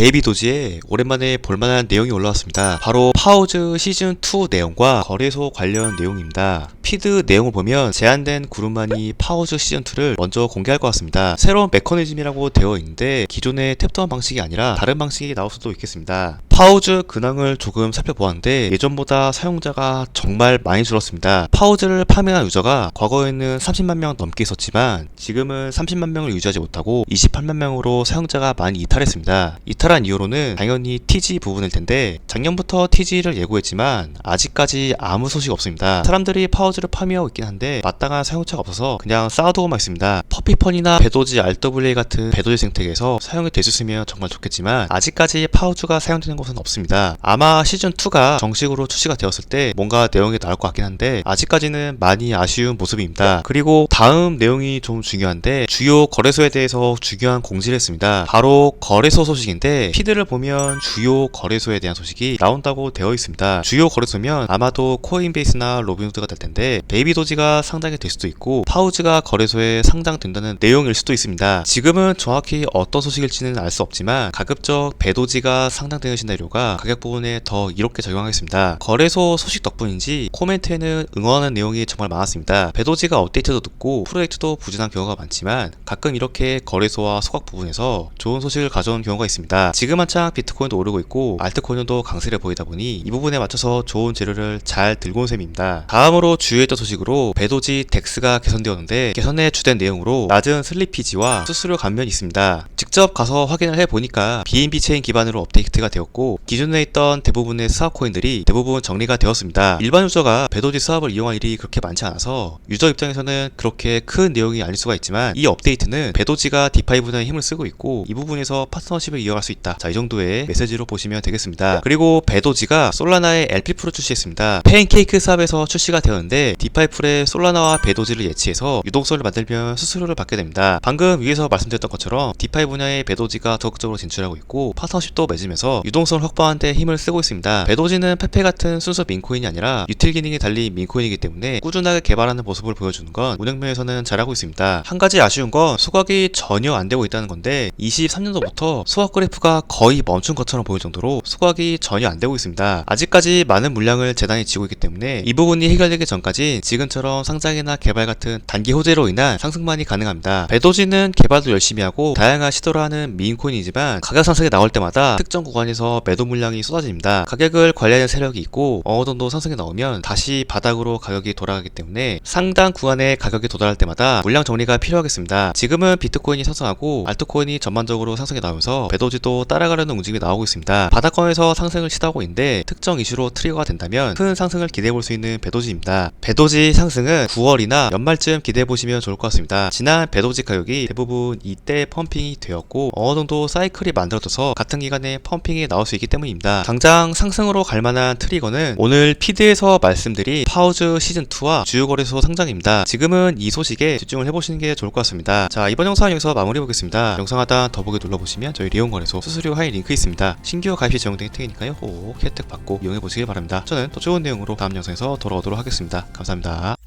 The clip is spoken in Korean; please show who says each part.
Speaker 1: 베이비 도지에 오랜만에 볼만한 내용이 올라왔습니다. 바로 파우즈 시즌2 내용과 거래소 관련 내용입니다. 피드 내용을 보면 제한된 그룹만이 파우즈 시즌2를 먼저 공개할 것 같습니다. 새로운 메커니즘이라고 되어 있는데 기존의 탭다운 방식이 아니라 다른 방식이 나올 수도 있겠습니다. 파우즈 근황을 조금 살펴보았는데 예전보다 사용자가 정말 많이 줄었습니다. 파우즈를 파밍한 유저가 과거에는 30만 명 넘게 있었지만 지금은 30만 명을 유지하지 못하고 28만 명으로 사용자가 많이 이탈했습니다. 이탈한 이유로는 당연히 TG 부분일 텐데 작년부터 TG를 예고했지만 아직까지 아무 소식 없습니다. 사람들이 파우즈를 파밍하고 있긴 한데 마땅한 사용처가 없어서 그냥 쌓아두고만 있습니다. 퍼피펀이나 배도지 RWA 같은 배도지 생태계에서 사용이 있으면 정말 좋겠지만 아직까지 파우즈가 사용되는 곳은 없습니다. 아마 시즌2가 정식으로 출시가 되었을 때 뭔가 내용이 나올 것 같긴 한데 아직까지는 많이 아쉬운 모습입니다. 그리고 다음 내용이 좀 중요한데 주요 거래소에 대해서 중요한 공지를 했습니다. 바로 거래소 소식인데 피드를 보면 주요 거래소에 대한 소식이 나온다고 되어 있습니다. 주요 거래소면 아마도 코인베이스나 로빈후드가 될 텐데 베이비 도지가 상장이 될 수도 있고 파우즈가 거래소에 상장된다는 내용일 수도 있습니다. 지금은 정확히 어떤 소식일지는 알 수 없지만 가급적 배도지가 상장되는 시나 리오가 가격 부분에 더 이롭게 적용하겠습니다. 거래소 소식 덕분인지 코멘트에는 응원하는 내용이 정말 많았습니다. 배도지가 업데이트도 늦고 프로젝트도 부진한 경우가 많지만 가끔 이렇게 거래소와 소각 부분에서 좋은 소식을 가져온 경우가 있습니다. 지금 한창 비트코인도 오르고 있고 알트코인도 강세를 보이다 보니 이 부분에 맞춰서 좋은 재료를 잘 들고 온 셈입니다. 다음으로 주요했던 소식으로 배도지 덱스가 개선되었는데 개선에 주된 내용으로 낮은 슬리피지와 수수료 감면이 있습니다. 직접 가서 확인을 해보니까 BNB 체인 기반으로 업데이트가 되었고 기존에 있던 대부분의 스왑 코인들이 대부분 정리가 되었습니다. 일반 유저가 배도지 스왑을 이용할 일이 그렇게 많지 않아서 유저 입장에서는 그렇게 큰 내용이 아닐 수가 있지만 이 업데이트는 배도지가 디파이 분야에 힘을 쓰고 있고 이 부분에서 파트너십을 이어갈 수 있다. 자, 이 정도의 메시지로 보시면 되겠습니다. 그리고 배도지가 솔라나의 LP 프로 출시했습니다. 페인케이크 삽에서 출시가 되었는데 디파이 풀에 솔라나와 배도지를 예치해서 유동성을 만들면 수수료를 받게 됩니다. 방금 위에서 말씀드렸던 것처럼 디파이 분야에 배도지가 적극적으로 진출하고 있고 파트너십도 맺으면서 유동성 을 확보하는 데 힘을 쓰고 있습니다. 배도지는 페페 같은 순수 민코인이 아니라 유틸 기능이 달린 민코인이기 때문에 꾸준하게 개발하는 모습을 보여주는 건 운영면에서는 잘하고 있습니다. 한 가지 아쉬운 건 소각이 전혀 안 되고 있다는 건데 23년도부터 소각 그래프가 거의 멈춘 것처럼 보일 정도로 소각이 전혀 안 되고 있습니다. 아직까지 많은 물량을 재단이 지고 있기 때문에 이 부분이 해결되기 전까지 지금처럼 상장이나 개발 같은 단기 호재로 인한 상승만이 가능합니다. 배도지는 개발도 열심히 하고 다양한 시도를 하는 미인코인이지만 가격 상승이 나올 때마다 특정 구간에서 매도 물량이 쏟아집니다. 가격을 관리하는 세력이 있고 어느 정도 상승이 나오면 다시 바닥으로 가격이 돌아가기 때문에 상당 구간에 가격이 도달할 때마다 물량 정리가 필요하겠습니다. 지금은 비트코인이 상승하고 알트코인이 전반적으로 상승이 나오면서 배도지도 따라가려는 움직임이 나오고 있습니다. 바닥권에서 상승을 시도하고 있는데 특정 이슈로 트리거가 된다면 큰 상승을 기대해 볼 수 있는 배도지입니다. 배도지 상승은 9월이나 연말쯤 기대해 보시면 좋을 것 같습니다. 지난 배도지 가격이 대부분 이때 펌핑이 되었고 어느 정도 사이클이 만들어져서 같은 기간에 펌핑이 나올 수 있기 때문입니다. 당장 상승으로 갈 만한 트리거는 오늘 피드에서 말씀드린 파우즈 시즌2와 주요 거래소 상장입니다. 지금은 이 소식에 집중을 해보시는 게 좋을 것 같습니다. 자, 이번 영상은 여기서 마무리 보겠습니다. 영상 하단 더보기 눌러보시면 저희 리온 거래소 수수료 하이 링크 있습니다. 신규 가입 시 제공된 혜택이니까요. 꼭 혜택 받고 이용해 보시길 바랍니다. 저는 더 좋은 내용으로 다음 영상에서 돌아오도록 하겠습니다. 감사합니다.